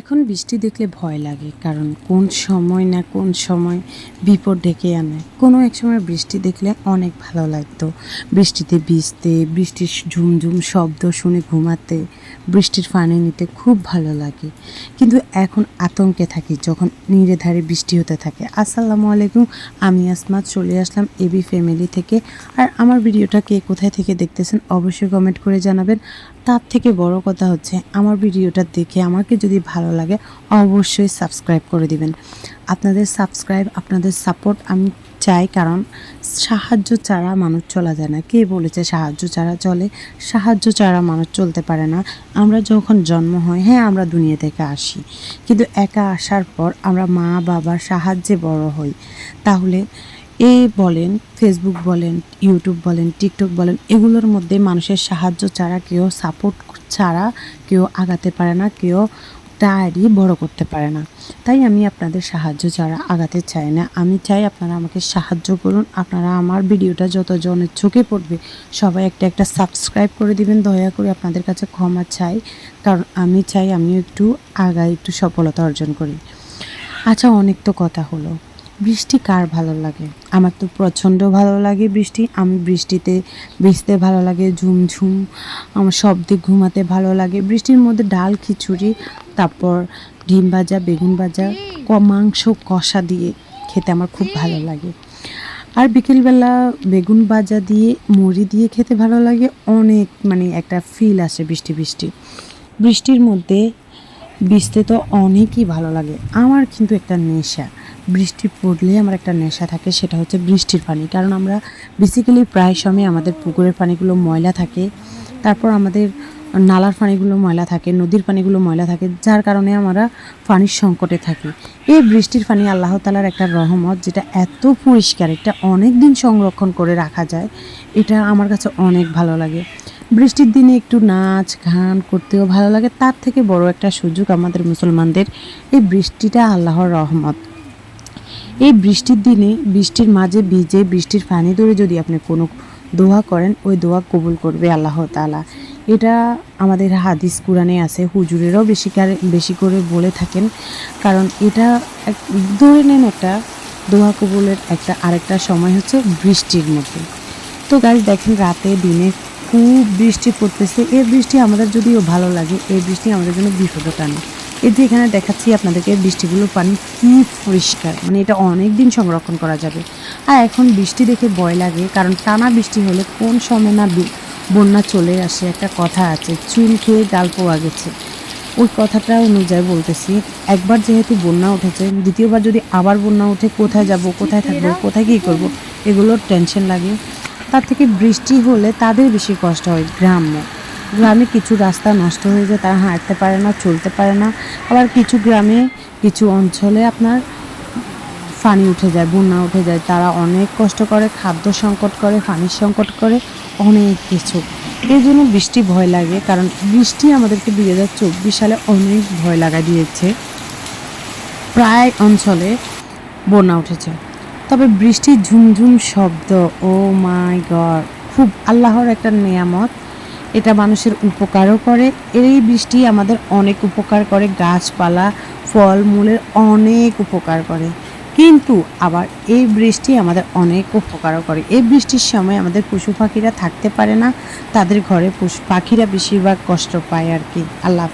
এখন বৃষ্টি দেখলে ভয় লাগে, কারণ কোন সময় না কোন সময় বিপদ ডেকে আনে। কোনো এক সময় বৃষ্টি দেখলে অনেক ভালো লাগতো। বৃষ্টিতে ভিজতে, বৃষ্টির ঝুমঝুম শব্দ শুনে ঘুমাতে, বৃষ্টির পানি নিতে খুব ভালো লাগে। কিন্তু এখন আতঙ্কে থাকি যখন নিরে ধারে বৃষ্টি হতে থাকে। আসসালামু আলাইকুম, আমি আসমাত চলে আসলাম এবি ফ্যামিলি থেকে। আর আমার ভিডিওটা কে কোথায় থেকে দেখতেছেন অবশ্যই কমেন্ট করে জানাবেন। তার থেকে বড় কথা হচ্ছে আমার ভিডিওটা দেখে আমাকে যদি ভালো লাগে অবশ্যই সাবস্ক্রাইব করে দিবেন। আপনাদের সাবস্ক্রাইব, আপনাদের সাপোর্ট আমি চাই কারণ সাহায্য ছাড়া মানুষ চলা যায় না। কে বলেছে সাহায্য ছাড়া চলে? সাহায্য ছাড়া মানুষ চলতে পারে না। আমরা যখন জন্ম হয় হ্যাঁ আমরা দুনিয়া থেকে আসি। কিন্তু একা আসার পর আমরা মা বাবার সাহায্যে বড় হই। তাহলে এ বলেন ফেসবুক বলেন ইউটিউব বলেন টিকটক বলেন, এগুলোর মধ্যে মানুষের সাহায্য ছাড়া কেউ সাপোর্ট ছাড়া কেউ আগাতে পারে না, কেউ ডায়েরি বড় করতে পারে না। তাই আমি আপনাদের সাহায্য ছাড়া আগাতে চাই না। আমি চাই আপনারা আমাকে সাহায্য করুন, আপনারা আমার ভিডিওটা যতজনের চোখে পড়বে, সবাই একটা একটা সাবস্ক্রাইব করে দিবেন, দয়া করে আপনাদের কাছে ক্ষমা চাই, কারণ আমি চাই আমি একটু আগায়, একটু সফলতা অর্জন করি। আচ্ছা অনেক তো কথা হলো। বৃষ্টি কার ভালো লাগে? আমার তো প্রচণ্ড ভালো লাগে বৃষ্টি। আমি বৃষ্টিতে ভিজতে ভালো লাগে, ঝুমঝুম, আমার শব্দে ঘুমাতে ভালো লাগে। বৃষ্টির মধ্যে ডাল, খিচুড়ি, তারপর ডিম ভাজা, বেগুন ভাজা, ক, মাংস, কষা দিয়ে খেতে আমার খুব ভালো লাগে। আর বিকেলবেলা বেগুন ভাজা দিয়ে, মুড়ি দিয়ে খেতে ভালো লাগে। অনেক মানে একটা ফিল আসে বৃষ্টি বৃষ্টি। বৃষ্টির মধ্যে ভিজতে তো অনেকই ভালো লাগে। আমার কিন্তু একটা নেশা। বৃষ্টি পড়লে আমার একটা নেশা থাকে, সেটা হচ্ছে বৃষ্টির পানি। কারণ আমরা বেসিক্যালি প্রায় সময় আমাদের পুকুরের পানিগুলো ময়লা থাকে, তারপর আমাদের নালার পানিগুলো ময়লা থাকে, নদীর পানিগুলো ময়লা থাকে, যার কারণে আমরা পানির সংকটে থাকি। এই বৃষ্টির পানি আল্লাহ তালার একটা রহমত, যেটা এত পরিষ্কার, এটা অনেক দিন সংরক্ষণ করে রাখা যায়, এটা আমার কাছে অনেক ভালো লাগে। বৃষ্টির দিনে একটু নাচ, গান করতেও ভালো লাগে, তার থেকে বড় একটা সুযোগ আমাদের মুসলমানদের, এই বৃষ্টিটা আল্লাহর রহমত। এই বৃষ্টির দিনে বৃষ্টির মাঝে ভিজে বৃষ্টির পানি ধরে যদি আপনি কোনো দোয়া করেন, ওই দোয়া কবুল করবে আল্লাহ তালা এটা আমাদের হাদিস কোরআনে আছে, হুজুরেরও বেশি বেশি করে বলে থাকেন। কারণ এটা এক- ধরে নেন একটা দোয়া কবুলের একটা, আরেকটা সময় হচ্ছে বৃষ্টির মধ্যে। তো গাছ দেখেন রাতে, দিনে খুব বৃষ্টি পড়তেছে। এই বৃষ্টি আমাদের যদিও ভালো লাগে এই বৃষ্টি আমাদের জন্য বিপদ টানে। যে এখানে দেখাচ্ছি আপনাদেরকে বৃষ্টিগুলোর পানি কি পরিষ্কার মানে এটা অনেক দিন সংরক্ষণ করা যাবে। আর এখন বৃষ্টি দেখে ভয় লাগে, কারণ টানা বৃষ্টি হলে কোন সময় না বন্যা চলে আসে। একটা কথা আছে, চুল খেয়ে গাল পোয়া গেছে। ওই কথাটা অনুযায়ী বলতেছি, একবার যেহেতু বন্যা উঠেছে, দ্বিতীয়বার যদি আবার বন্যা উঠে, কোথায় যাব, কোথায় থাকব, কোথায় কী করব, এগুলোর টেনশন লাগে। তার থেকে বৃষ্টি হলে তাদের বেশি কষ্ট হয়, গ্রাম্য। গ্রামে কিছু রাস্তা নষ্ট হয়ে যায়, তারা হাঁটতে পারে না, চলতে পারে না। আবার কিছু গ্রামে, কিছু অঞ্চলে আপনার পানি উঠে যায়, বন্যা উঠে যায়। তারা অনেক কষ্ট করে, খাদ্য সংকট করে পানির সংকট করে, অনেক কিছু। এই জন্য বৃষ্টি ভয় লাগে, কারণ বৃষ্টি আমাদেরকে দুই হাজার চব্বিশ সালে অনেক ভয় লাগা দিয়েছে। প্রায় অঞ্চলে বন্যা উঠেছে। তবে বৃষ্টির ঝুমঝুম শব্দ, ও মাই গড, খুব আল্লাহর একটা নিয়ামত। এটা মানুষের উপকারও করে। এই বৃষ্টি আমাদের অনেক উপকার করে। গাছপালা, ফলমূলের অনেক উপকার করে। কিন্তু আবার এই বৃষ্টি আমাদের অনেক উপকারও করে। এই বৃষ্টির সময় আমাদের পশু পাখিরা থাকতে পারে না। তাদের ঘরে পশু পাখিরা বেশিরভাগ কষ্ট পায় আর কি। আল্লাহ